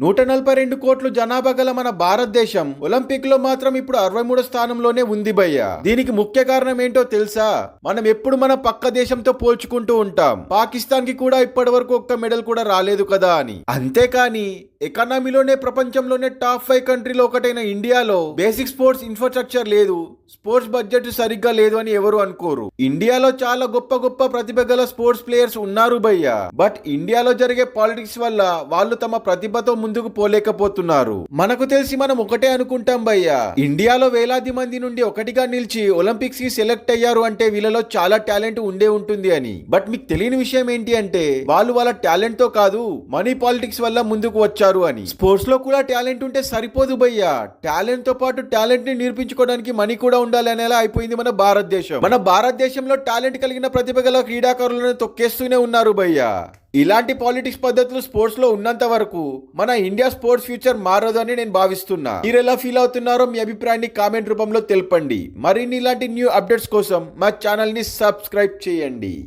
నూట నలభై రెండు కోట్లు జనాభా గల మన భారతదేశం ఒలింపిక్లో మాత్రం ఇప్పుడు అరవై మూడో స్థానంలోనే ఉంది భయ్య దీనికి ముఖ్య కారణం ఏంటో తెలుసా? మనం ఎప్పుడు మన పక్క దేశంతో పోల్చుకుంటూ ఉంటాం. పాకిస్తాన్కి కూడా ఇప్పటి వరకు ఒక్క మెడల్ కూడా రాలేదు కదా అని. అంతేకాని ఎకానమీలోనే ప్రపంచంలోనే టాప్ ఫైవ్ కంట్రీలో ఒకటైన ఇండియాలో బేసిక్ స్పోర్ట్స్ ఇన్ఫ్రాస్ట్రక్చర్ లేదు. స్పోర్ట్స్ బడ్జెట్ సరిగ్గా లేదు అని ఎవరు అనుకోరు. ఇండియాలో చాలా గొప్ప గొప్ప ప్రతిభ గల స్పోర్ట్స్ ప్లేయర్స్ ఉన్నారు భయ్య. బట్ ఇండియాలో జరిగే పాలిటిక్స్ వల్ల వాళ్ళు తమ ప్రతిభతో ముందుకు పోలేకపోతున్నారు. మనకు తెలిసి మనం ఒకటే అనుకుంటాం భయ్య. ఇండియాలో వేలాది మంది నుండి ఒకటిగా నిలిచి ఒలింపిక్స్కి సెలెక్ట్ అయ్యారు అంటే వీళ్ళలో చాలా టాలెంట్ ఉండే ఉంటుంది అని. బట్ మీకు తెలియని విషయం ఏంటి అంటే వాళ్ళు వాళ్ళ టాలెంట్తో కాదు మనీ పాలిటిక్స్ వల్ల ముందుకు వచ్చారు అని. స్పోర్ట్స్లో కూడా టాలెంట్ ఉంటే సరిపోదు భయ్యా. టాలెంట్తో పాటు టాలెంట్ని నిరూపించుకోవడానికి మనీ కూడా ఉండాలి అనేలా అయిపోయింది మన భారతదేశం. మన భారతదేశంలో టాలెంట్ కలిగిన ప్రతిభ గల క్రీడాకారులను తొక్కేస్తూనే ఉన్నారు భయ్యా. ఇలాంటి పాలిటిక్స్ పద్ధతులు స్పోర్ట్స్లో ఉన్నంత వరకు మన ఇండియా స్పోర్ట్స్ ఫ్యూచర్ మారదు అని నేను భావిస్తున్నా. మీరు ఎలా ఫీల్ అవుతున్నారో మీ అభిప్రాయాన్ని కామెంట్ రూపంలో తెలపండి. మరిన్ని ఇలాంటి న్యూ అప్డేట్స్ కోసం మా ఛానల్ని సబ్స్క్రైబ్ చేయండి.